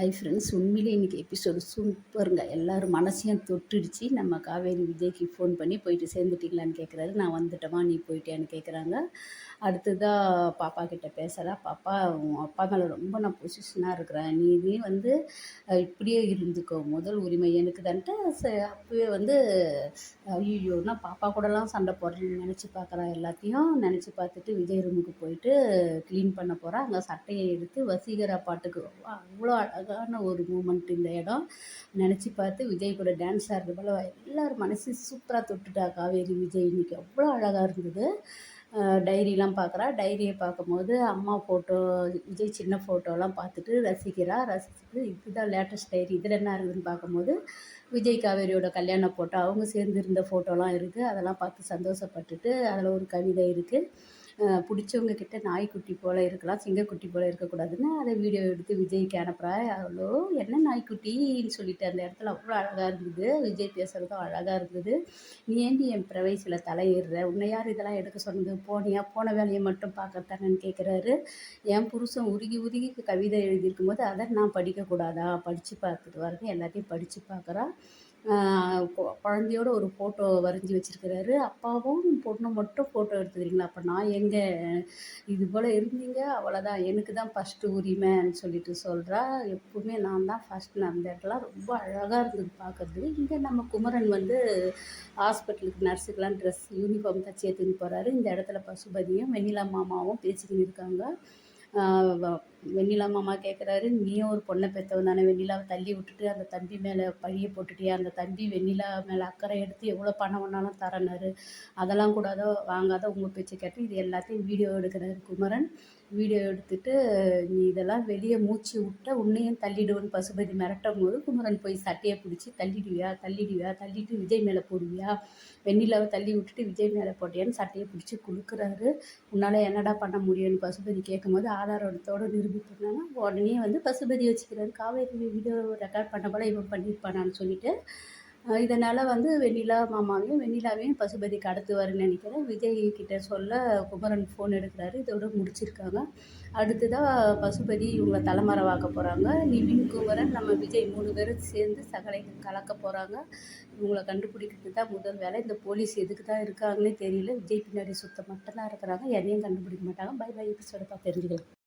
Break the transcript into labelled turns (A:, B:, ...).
A: Hi friends உண்மையிலே இன்றைக்கி episode சூப்பருங்க எல்லோரும் மனசையும் தொட்டுடுச்சு. நம்ம காவேரி விஜய்க்கு ஃபோன் பண்ணி போயிட்டு சேர்ந்துட்டிங்களான்னு கேட்குறாரு நான் வந்துட்டேமா நீ போயிட்டியான்னு கேட்குறாங்க அடுத்ததாக பாப்பா கிட்டே பேசுகிறா பாப்பா உன் அப்பா மேலே ரொம்ப நான் பொசிஷனாக இருக்கிறேன். நீ நீ வந்து இப்படியே இருந்துக்கோ. முதல் உரிமை எனக்கு தான்ட்டு அப்போவே வந்து ஐயோனா நான் பாப்பா கூடலாம் சண்டை போடுறேன்னு நினச்சி பார்க்குறா எல்லாத்தையும். நினச்சி பார்த்துட்டு விஜய் ரூமுக்கு போயிட்டு க்ளீன் பண்ண போகிறா அங்கே சட்டையை எடுத்து வசீகரா பாட்டுக்கு அவ்வளோ அழகாக அழகான ஒரு மூமெண்ட் இந்த இடம். நினச்சி பார்த்து விஜய் கூட டான்ஸ் ஆடுறது போல் எல்லோரும் மனசு சூப்பராக தொட்டுட்டா காவேரி விஜய். இன்றைக்கி அவ்வளோ அழகாக இருந்தது. டைரிலாம் பார்க்குறா. டைரியை பார்க்கும்போது அம்மா ஃபோட்டோ விஜய் சின்ன ஃபோட்டோலாம் பார்த்துட்டு ரசிக்கிறா. ரசிச்சுட்டு இதுதான் லேட்டஸ்ட் டைரி இதில் என்ன இருக்குதுன்னு பார்க்கும்போது விஜய் காவேரியோட கல்யாண ஃபோட்டோ அவங்க சேர்ந்துருந்த ஃபோட்டோலாம் இருக்குது அதெல்லாம் பார்த்து சந்தோஷப்பட்டுட்டு அதில் ஒரு கவிதை இருக்குது பிடிச்சவங்க கிட்ட நாய்க்குட்டி போல் இருக்கலாம் சிங்கக்குட்டி போல் இருக்கக்கூடாதுன்னு அதை வீடியோ எடுத்து விஜய்க்கு அனுப்புகிறா அவ்வளோ என்ன நாய்க்குட்டின்னு சொல்லிட்டு அந்த இடத்துல அவ்வளோ அழகாக இருந்தது. விஜய் பேசுகிறதும் அழகாக இருந்தது. நீ ஏண்டி என் பிரவேசியில் தலையிடுற? உன்னை யார் இதெல்லாம் எடுக்க சொன்னது? போனியா? போன வேலையை மட்டும் பார்க்கத்தானேன்னு கேட்குறாரு என் புருஷன் உருகி உருகி கவிதை எழுதியிருக்கும் போது அதை நான் படிக்கக்கூடாதா? படித்து பார்த்துட்டு வரேன் எல்லாத்தையும் படித்து பார்க்குறான் குழந்தையோட ஒரு ஃபோட்டோ வரைஞ்சி வச்சுருக்கிறாரு. அப்பாவும் பொண்ணும் மட்டும் ஃபோட்டோ எடுத்துக்கிறீங்களா? அப்போ நான் எங்கே? இது போல் இருந்தீங்க அவ்வளோதான் எனக்கு தான் ஃபஸ்ட்டு உரிமைன்னு சொல்லிட்டு சொல்கிறா எப்பவுமே நான் தான் ஃபஸ்ட்டு அந்த இடத்துல ரொம்ப அழகாக இருந்தது பார்க்குறதுக்கு இங்கே நம்ம குமரன் வந்து ஹாஸ்பிட்டலுக்கு நர்ஸுக்கெலாம் ட்ரெஸ் யூனிஃபார்ம் தச்சு எடுத்துன்னு போகிறாரு இந்த இடத்துல பசுபதியும் வெண்ணிலா மாமாவும் பேசிக்கின்னு இருக்காங்க. வெண்ணிலா மாமா கேட்குறாரு நீயும் ஒரு பொண்ணை பெற்றவன் தானே. வெண்ணிலாவை தள்ளி விட்டுட்டு அந்த தம்பி மேலே பழியை போட்டுட்டியா? அந்த தம்பி வெண்ணிலா மேலே அக்கறை எடுத்து எவ்வளோ பணம் வேணாலும் தரனாரு அதெல்லாம் கூடாதோ வாங்காத உங்கள் பேச்சை கேட்டு இது எல்லாத்தையும் வீடியோ எடுக்கிறாரு குமரன். வீடியோ எடுத்துட்டு நீ இதெல்லாம் வெளியே மூச்சு விட்ட உன்னையும் தள்ளிடுவேன்னு பசுபதி மிரட்டும் போது குமரன் போய் சட்டையை பிடிச்சி தள்ளிடுவியா தள்ளிடுவியா தள்ளிட்டு விஜய் மேலே போடுவியா? வெண்ணிலாவை தள்ளி விட்டுட்டு விஜய் மேலே போட்டியான்னு சட்டையை பிடிச்சி கொடுக்குறாரு உன்னால் என்னடா பண்ண முடியும்னு பசுபதி கேட்கும்போது ஆதாரத்தோடு நிரூபித்திருந்தாங்க உடனே வந்து பசுபதி வச்சுக்கிறாரு. காவேரி வீடியோ ரெக்கார்ட் பண்ண போல இவன் பண்ணியிருப்பானான்னு சொல்லிட்டு இதனால் வந்து வெண்ணிலா மாமாவையும் வெண்ணிலாவையும் பசுபதி கடத்துவாருன்னு நினைக்கிறேன். விஜய் கிட்ட சொல்ல குமரன் ஃபோன் எடுக்கிறாரு. இதோட முடிச்சிருக்காங்க. அடுத்ததாக பசுபதி இவங்களை தலைமறைவாக்க போகிறாங்க நிவின் குமரன் நம்ம விஜய் மூணு பேரும் சேர்ந்து சகலை கலக்க போகிறாங்க இவங்களை கண்டுபிடிக்கிறது தான் முதல் வேலை. இந்த போலீஸ் எதுக்கு தான் இருக்காங்கன்னே தெரியல. விஜய் பின்னாடி சுத்த மட்டும் தான் இருக்கிறாங்க. எதையும் கண்டுபிடிக்க மாட்டாங்க. பை பை எபிசோட பார்த்து தெரிஞ்சுக்கலாம்.